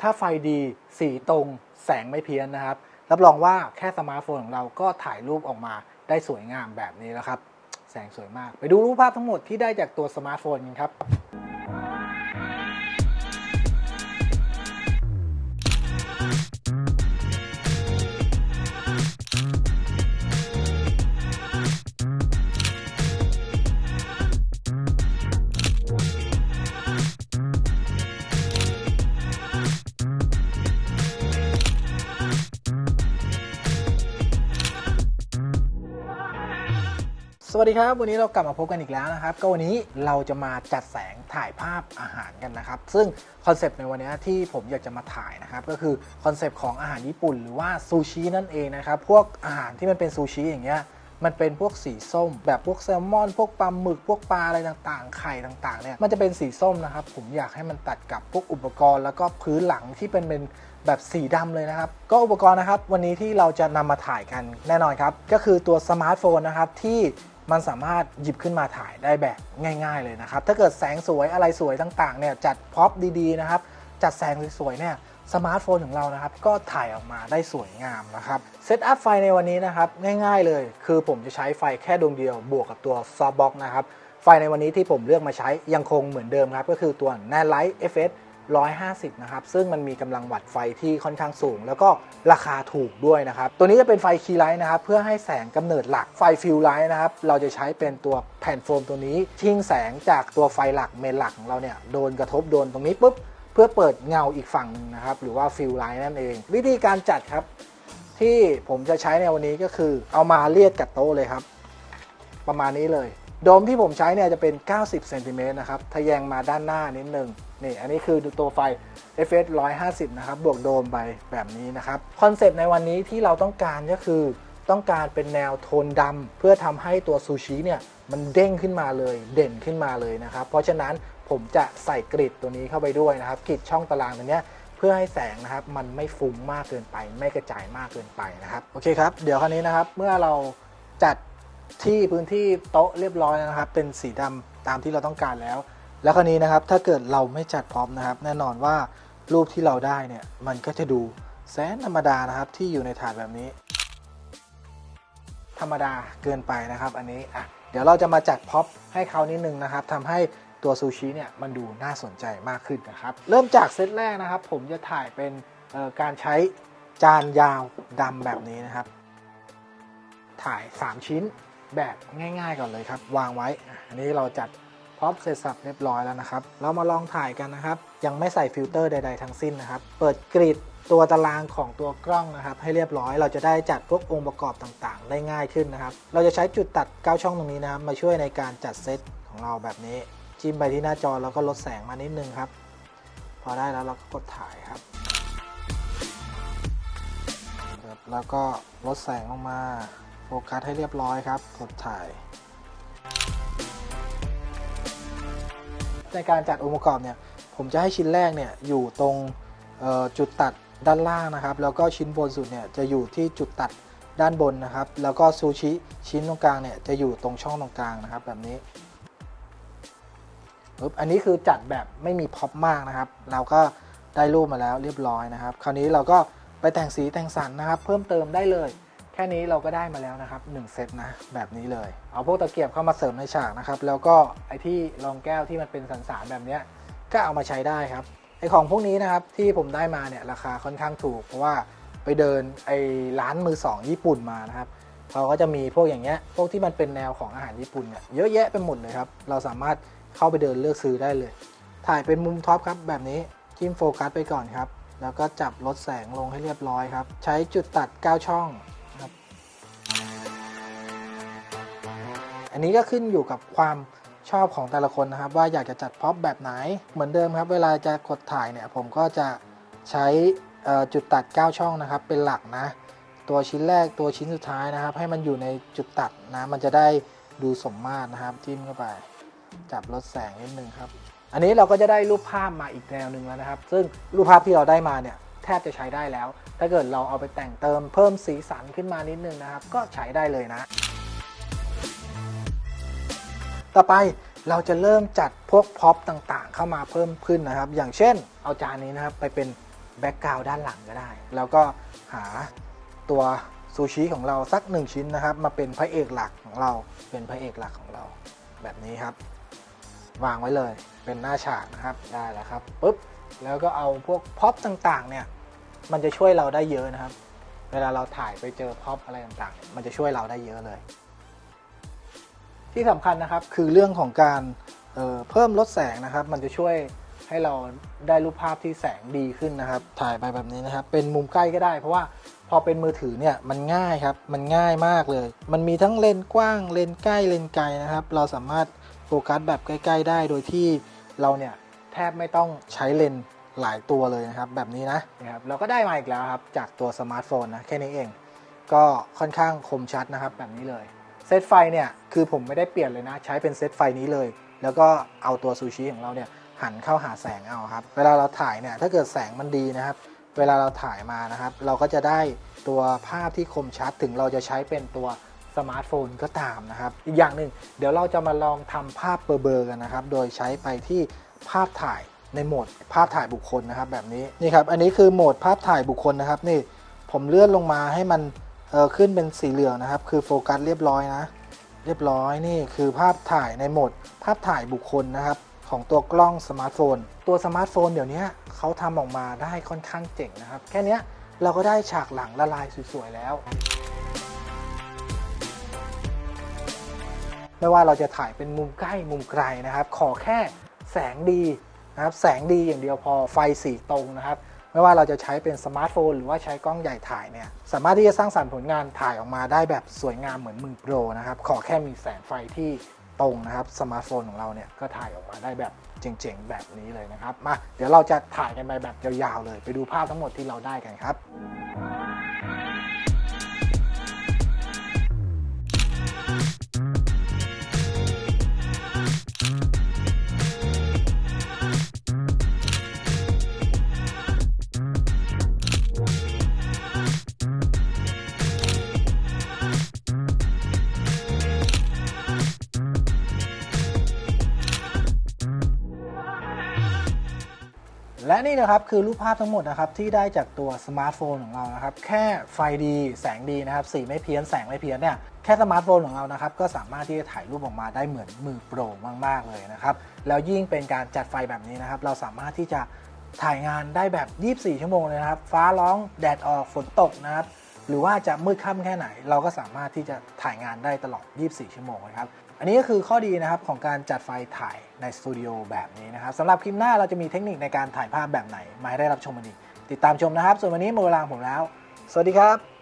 ถ้าไฟดีสีตรงแสงไม่เพี้ยนนะครับ รับรองว่าแค่สมาร์ทโฟนของเราก็ถ่ายรูปออกมาได้สวยงามแบบนี้แล้วครับ แสงสวยมาก ไปดูรูปภาพทั้งหมดที่ได้จากตัวสมาร์ทโฟนกันครับ วัสดีครับ วันนี้เรากลับมาพบกันอีกแล้วนะครับ ก็วันนี้เราจะมาจัดแสงถ่ายภาพอาหารกันนะครับ ซึ่งคอนเซปต์ในวันนี้ที่ผมอยากจะมาถ่ายนะครับ ก็คือคอนเซปต์ของอาหารญี่ปุ่นหรือว่าซูชินั่นเองนะครับ พวกอาหารที่มันเป็นซูชิอย่างเงี้ยมันเป็นพวกสีส้ม แบบพวกแซลมอน พวกปลาหมึก พวกปลาอะไรต่างๆ ไข่ต่างๆ เนี่ย มันจะเป็นสีส้มนะครับ ผมอยากให้มันตัดกับพวกอุปกรณ์ แล้วก็พื้นหลังที่เป็นเป็นแบบสีดำเลยนะครับ ก็อุปกรณ์นะครับ วันนี้ที่เราจะนำมาถ่ายกันแน่นอนครับ ก็คือตัวสมาร์ทโฟนนะครับที่ มันสามารถหยิบขึ้นมาถ่ายได้แบบง่าย ๆเลยนะครับ ถ้าเกิดแสงสวยอะไรสวยต่างๆเนี่ยจัดพ็อปดีๆนะครับ จัดแสงสวยๆเนี่ยสมาร์ทโฟนของเรานะครับ ก็ถ่ายออกมาได้สวยงามนะครับเซตอัพไฟในวันนี้นะครับ ง่ายๆเลย คือผมจะใช้ไฟแค่ดวงเดียวบวกกับตัวซอฟบ็อกนะครับ ไฟในวันนี้ที่ผมเลือกมาใช้ยังคงเหมือนเดิมครับ ก็คือตัว n a n l i g h t FS 150 นะครับ ซึ่งมันมีกำลังวัตไฟที่ค่อนข้างสูง แล้วก็ราคาถูกด้วยนะครับ ตัวนี้จะเป็นไฟคีไลท์นะครับ เพื่อให้แสงกำเนิดหลักไฟฟิลไลท์นะครับ เราจะใช้เป็นตัวแผ่นโฟมตัวนี้ทิ้งแสงจากตัวไฟหลักเมนหลักของเราเนี่ยโดนกระทบโดนตรงนี้ปุ๊บเพื่อเปิดเงาอีกฝั่งนึงนะครับ หรือว่าฟิลไลท์นั่นเอง วิธีการจัดครับ ที่ผมจะใช้ในวันนี้ก็คือเอามาเรียดกับโต๊ะเลยครับ ประมาณนี้เลย โดมที่ผมใช้เนี่ยจะเป็น 90 เซนติเมตรนะครับทะแยงมาด้านหน้านิดนึงนี่ อันนี้คือตัวไฟ FS 150 นะครับ บวกโดมไปแบบนี้นะครับ คอนเซปต์ในวันนี้ที่เราต้องการก็คือต้องการเป็นแนวโทนดำเพื่อทำให้ตัวซูชิเนี่ยมันเด้งขึ้นมาเลยเด่นขึ้นมาเลยนะครับ เพราะฉะนั้นผมจะใส่กริดตัวนี้เข้าไปด้วยนะครับกริดช่องตารางตัวเนี้ยเพื่อให้แสงนะครับมันไม่ฟุ้งมากเกินไป ไม่กระจายมากเกินไปนะครับโอเคครับเดี๋ยวคราวนี้นะครับเมื่อเราจัด ที่พื้นที่โต๊ะเรียบร้อยนะครับ เป็นสีดำตามที่เราต้องการแล้ว แล้วคราวนี้นะครับถ้าเกิดเราไม่จัดพร้อมนะครับ แน่นอนว่ารูปที่เราได้เนี่ยมันก็จะดูแสนธรรมดานะครับที่อยู่ในถาดแบบนี้ ธรรมดาเกินไปนะครับ อันนี้อะเดี๋ยวเราจะมาจัดพ็อปให้เขานิดนึงนะครับทำให้ตัวซูชิเนี่ยมันดูน่าสนใจมากขึ้นนะครับ เริ่มจากเซตแรกนะครับ ผมจะถ่ายเป็นการใช้จานยาวดำแบบนี้นะครับ ถ่าย 3 ชิ้น แบบง่าย ๆ ก่อนเลยครับ วางไว้ อันนี้เราจัดพร็อพเสร็จสับเรียบร้อยแล้วนะครับ เรามาลองถ่ายกันนะครับ ยังไม่ใส่ฟิลเตอร์ใด ๆ ทั้งสิ้นนะครับ เปิดกริดตัวตารางของตัวกล้องนะครับ ให้เรียบร้อยเราจะได้จัดพวกองค์ประกอบต่างๆ ได้ง่ายขึ้นนะครับ เราจะใช้จุดตัด 9 ช่องตรงนี้นะครับ มาช่วยในการจัดเซตของเราแบบนี้ จิ้มไปที่หน้าจอแล้วก็ลดแสงมานิดนึงครับ พอได้แล้วเราก็กดถ่ายครับ แล้วก็ลดแสงลงมา โฟกัสให้เรียบร้อยครับ กดถ่าย ในการจัดองค์ประกอบเนี่ย ผมจะให้ชิ้นแรกเนี่ยอยู่ตรงจุดตัดด้านล่างนะครับ แล้วก็ชิ้นบนสุดเนี่ยจะอยู่ที่จุดตัดด้านบนนะครับ แล้วก็ซูชิชิ้นตรงกลางเนี่ยจะอยู่ตรงช่องตรงกลางนะครับ แบบนี้ปึ๊บอันนี้คือจัดแบบไม่มีพ็อปมากนะครับ เราก็ได้รูปมาแล้วเรียบร้อยนะครับ คราวนี้เราก็ไปแต่งสีแต่งสันนะครับ เพิ่มเติมได้เลย ค่นี้เราก็ได้มาแล้วนะครับ1เซตนะแบบนี้เลย เอาพวกตะเกียบเข้ามาเสริมในฉากนะครับ แล้วก็ไอที่รองแก้วที่มันเป็นสันสานแบบนี้ก็เอามาใช้ได้ครับไอของพวกนี้นะครับที่ผมได้มาเนี่ยราคาค่อนข้างถูก เพราะว่าไปเดินไอร้านมือสองญี่ปุ่นมานะครับเขาก็จะมีพวกอย่างเงี้ยพวกที่มันเป็นแนวของอาหารญี่ปุ่นเนี่ยเยอะแยะไปหมดเลยครับเราสามารถเข้าไปเดินเลือกซื้อได้เลย ถ่ายเป็นมุมท็อปครับแบบนี้จิ้มโฟกัสไปก่อนครับแล้วก็จับลดแสงลงให้เรียบร้อยครับ ใช้จุดตัด 9 ช่อง อันนี้ก็ขึ้นอยู่กับความชอบของแต่ละคนนะครับ ว่าอยากจะจัดพ็อปแบบไหนเหมือนเดิมครับ เวลาจะกดถ่ายเนี่ยผมก็จะใช้จุดตัด 9 ช่องนะครับ เป็นหลักนะ ตัวชิ้นแรกตัวชิ้นสุดท้ายนะครับ ให้มันอยู่ในจุดตัดนะ มันจะได้ดูสมมาตรนะครับ จิ้มเข้าไป จับลดแสงนิดนึงครับ อันนี้เราก็จะได้รูปภาพมาอีกแนวหนึ่งแล้วนะครับ ซึ่งรูปภาพที่เราได้มาเนี่ยแทบจะใช้ได้แล้ว ถ้าเกิดเราเอาไปแต่งเติมเพิ่มสีสันขึ้นมานิดนึงนะครับ ก็ใช้ได้เลยนะ ต่อไปเราจะเริ่มจัดพวกพ็อปต่างๆ เข้ามาเพิ่มขึ้นนะครับ อย่างเช่น เอาจานนี้นะครับไปเป็นแบ็กกราวด์ด้านหลังก็ได้ แล้วก็หาตัวซูชิของเราสักหนึ่งชิ้นนะครับ มาเป็นพระเอกหลักของเราเป็นพระเอกหลักของเรา แบบนี้ครับ วางไว้เลยเป็นหน้าฉากนะครับได้แล้วครับปุ๊บแล้วก็เอาพวกพ็อปต่างๆเนี่ยมันจะช่วยเราได้เยอะนะครับ เวลาเราถ่ายไปเจอพ็อปอะไรต่างๆ มันจะช่วยเราได้เยอะเลย ที่สำคัญนะครับคือเรื่องของการเเพิ่มลดแสงนะครับ มันจะช่วยให้เราได้รูปภาพที่แสงดีขึ้นนะครับ ถ่ายไปแบบนี้นะครับ เป็นมุมใกล้ก็ได้ เพราะว่าพอเป็นมือถือเนี่ยมันง่ายครับ มันง่ายมากเลย มันมีทั้งเลนกว้างเลนใกล้เลนไกลนะครับ เราสามารถโฟกัสแบบใกล้ ๆ ได้โดยที่เราเนี่ยแทบไม่ต้องใช้เลนหลายตัวเลยนะครับ แบบนี้นะนะครับเราก็ได้มาอีกแล้วครับ จากตัวสมาร์ทโฟนนะแค่นี้เอง ก็ค่อนข้างคมชัดนะครับแบบนี้เลย เซตไฟเนี่ยคือผมไม่ได้เปลี่ยนเลยนะ ใช้เป็นเซตไฟนี้เลย แล้วก็เอาตัวซูชิของเราเนี่ยหันเข้าหาแสงเอาครับ เวลาเราถ่ายเนี่ยถ้าเกิดแสงมันดีนะครับ เวลาเราถ่ายมานะครับ เราก็จะได้ตัวภาพที่คมชัดถึงเราจะใช้เป็นตัวสมาร์ทโฟนก็ตามนะครับ อีกอย่างหนึ่งเดี๋ยวเราจะมาลองทำภาพเบลอๆกันนะครับ โดยใช้ไปที่ภาพถ่ายในโหมดภาพถ่ายบุคคลนะครับ แบบนี้นี่ครับ อันนี้คือโหมดภาพถ่ายบุคคลนะครับ นี่ผมเลื่อนลงมาให้มัน เออขึ้นเป็นสีเหลืองนะครับ คือโฟกัสเรียบร้อยนะ เรียบร้อยนี่คือภาพถ่ายในโหมด ภาพถ่ายบุคคลนะครับ ของตัวกล้องสมาร์ทโฟน ตัวสมาร์ทโฟนเดี๋ยวนี้เขาทำออกมาได้ค่อนข้างเจ๋งนะครับ แค่นี้เราก็ได้ฉากหลังละลายสวยๆแล้วไม่ว่าเราจะถ่ายเป็นมุมใกล้มุมไกลนะครับ ขอแค่แสงดีนะครับ แสงดีอย่างเดียวพอไฟสีตรงนะครับ ไม่ว่าเราจะใช้เป็นสมาร์ทโฟนหรือว่าใช้กล้องใหญ่ถ่ายเนี่ยสามารถที่จะสร้างสรรค์ผลงานถ่ายออกมาได้แบบสวยงามเหมือนมือโปรนะครับขอแค่มีแสงไฟที่ตรงนะครับสมาร์ทโฟนของเราเนี่ยก็ถ่ายออกมาได้แบบเจ๋งๆแบบนี้เลยนะครับมาเดี๋ยวเราจะถ่ายกันไปแบบยาวๆเลย ไปดูภาพทั้งหมดที่เราได้กันครับ และนี่นะครับคือรูปภาพทั้งหมดนะครับที่ได้จากตัวสมาร์ทโฟนของเรานะครับแค่ไฟดีแสงดีนะครับสีไม่เพี้ยนแสงไม่เพี้ยนเนี่ยแค่สมาร์ทโฟนของเรานะครับก็สามารถที่จะถ่ายรูปออกมาได้เหมือนมือโปรมากๆเลยนะครับแล้วยิ่งเป็นการจัดไฟแบบนี้นะครับเราสามารถที่จะถ่ายงานได้แบบ 24 ชั่วโมงเลยนะครับ ฟ้าร้อง แดดออก ฝนตกนะครับ หรือว่าจะมืดค่ำแค่ไหน เราก็สามารถที่จะถ่ายงานได้ตลอด 24 ชั่วโมงนะครับ อันนี้ก็คือข้อดีนะครับของการจัดไฟถ่ายในสตูดิโอแบบนี้นะครับสำหรับคลิปหน้าเราจะมีเทคนิคในการถ่ายภาพแบบไหน มาให้ได้รับชมกันอีก ติดตามชมนะครับ ส่วนวันนี้หมดเวลาผมแล้ว สวัสดีครับ